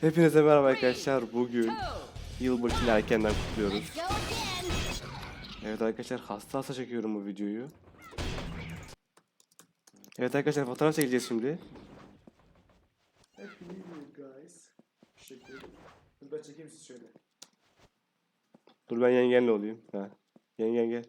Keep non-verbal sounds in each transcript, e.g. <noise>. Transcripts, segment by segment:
Hepinize merhaba arkadaşlar. Bugün yılbaşını erkenden kutluyoruz. Evet arkadaşlar hasta hasta çekiyorum bu videoyu. Evet arkadaşlar fotoğraf çekeceğiz şimdi. Happy New Year guys. Dur ben çekeyim sizi şöyle. Dur ben yengenle olayım. Ha. Yengen gel.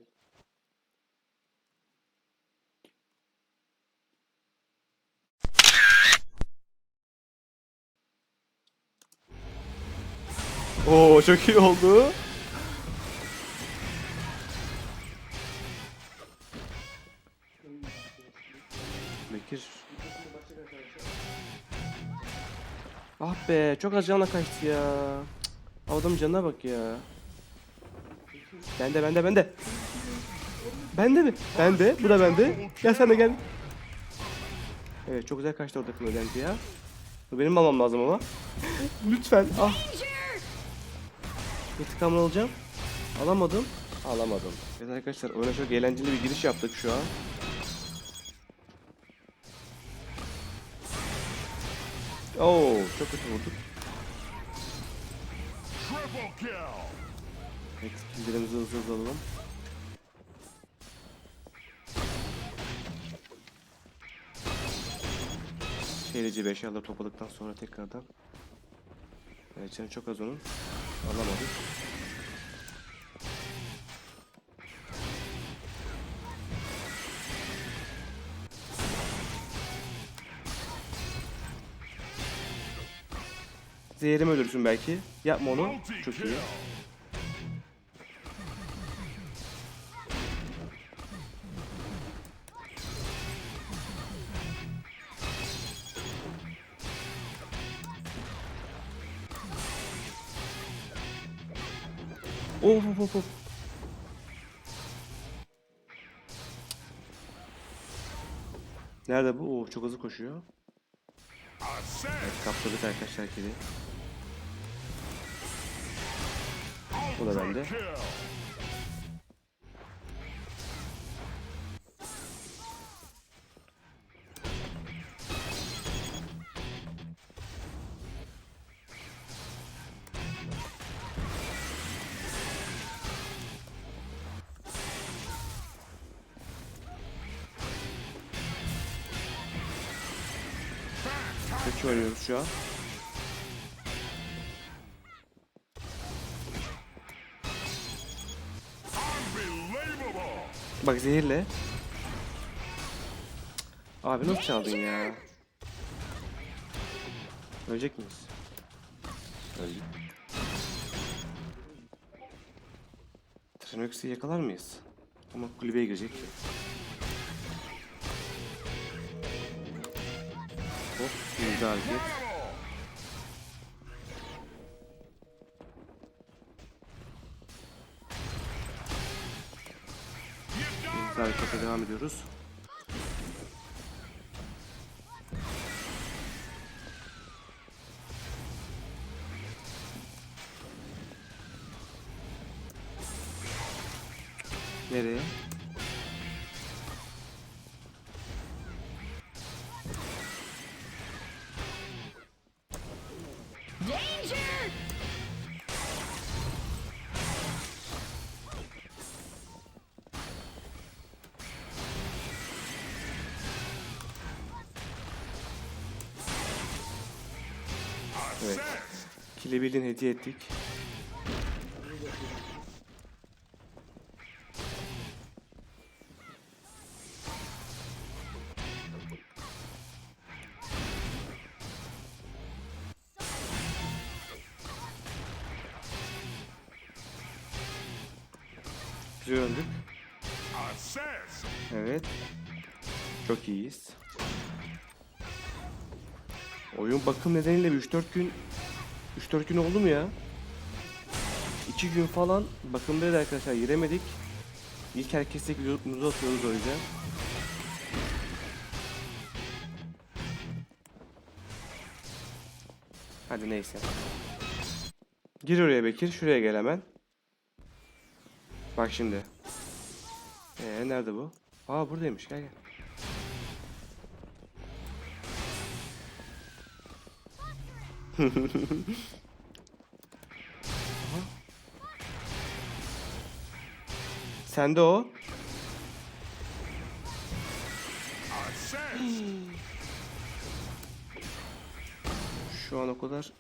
Oo çok iyi oldu. Bekir. Ah be çok az canla kaçtı ya. Adamın canına bak ya. Bende bende bende. Bende mi? Bende. Bu da bende. Gel sen de gel. Evet çok güzel kaçtı oradaki öğrenci ya. Bu benim almam lazım ama. <laughs> Lütfen. Ah. İntikamını alacağım. Alamadım. Alamadım. Evet arkadaşlar oyuna çok eğlenceli bir giriş yaptık şu an. Oo çok kötü vurduk. Evet killerimizi hızlı hızlı alalım. Şehreci 5 alır topladıktan sonra tekrardan. Evet çok az onun. Alamadık. Zehirim ölürsün belki. Yapma onu. Çok iyi. Of of of of. Nerede bu? Oo çok hızlı koşuyor. Assist! Kaptırdık arkadaşlar kedi. Bu da bende. Kötü oynuyoruz şu an. Bak zehirle. Abi nasıl çaldın ya? Ölecek miyiz? Öldük. Trinox'i yakalar mıyız? Ama kulübeye girecek. Hop, güzel hareket. Güzel harekete devam ediyoruz. Nereye? Danger! Evet. Kilebill'in hediye ettik. Güzel! Evet. Çok iyiyiz. Oyun bakım nedeniyle bir 3-4 gün 3-4 gün oldu mu ya? 2 gün falan bakımdaydı arkadaşlar giremedik. İlk herkesle videomuzu atıyoruz o yüzden. Hadi neyse. Gir oraya Bekir. Şuraya gel hemen. Bak şimdi. Ee nerede bu? Aa buradaymış. Gel gel. <laughs> Sende o. <gasps> Şu an o kadar.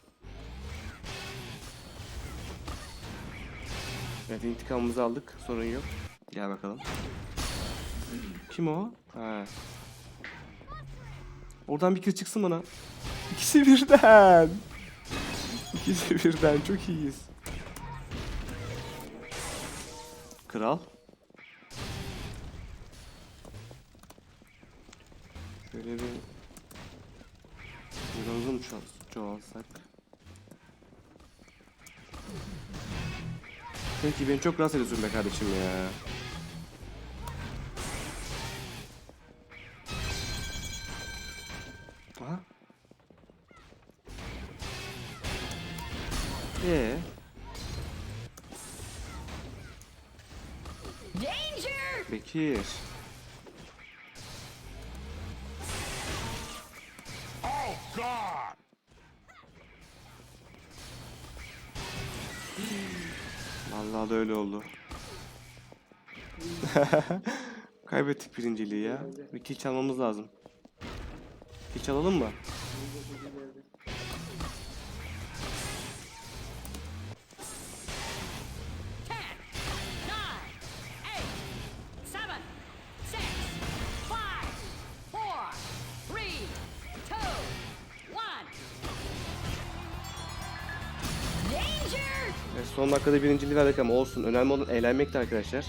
Evet intikamımızı aldık. Sorun yok. Gel bakalım. Kim o? Ha. Oradan bir kız çıksın bana. İkisi birden. İkisi birden. Çok iyiyiz. Kral. Şöyle bir ço- çoğalsak? Peki beni çok rahatsız ediyorsun be kardeşim ya. Aha. Ee, Danger! Bekir. Oh God! Vallahi da öyle oldu. <laughs> Kaybettik birinciliği ya. Bir kill çalmamız lazım. Kill çalalım mı? Son dakikada birinciliği verdik ama olsun. Önemli olan eğlenmekti arkadaşlar.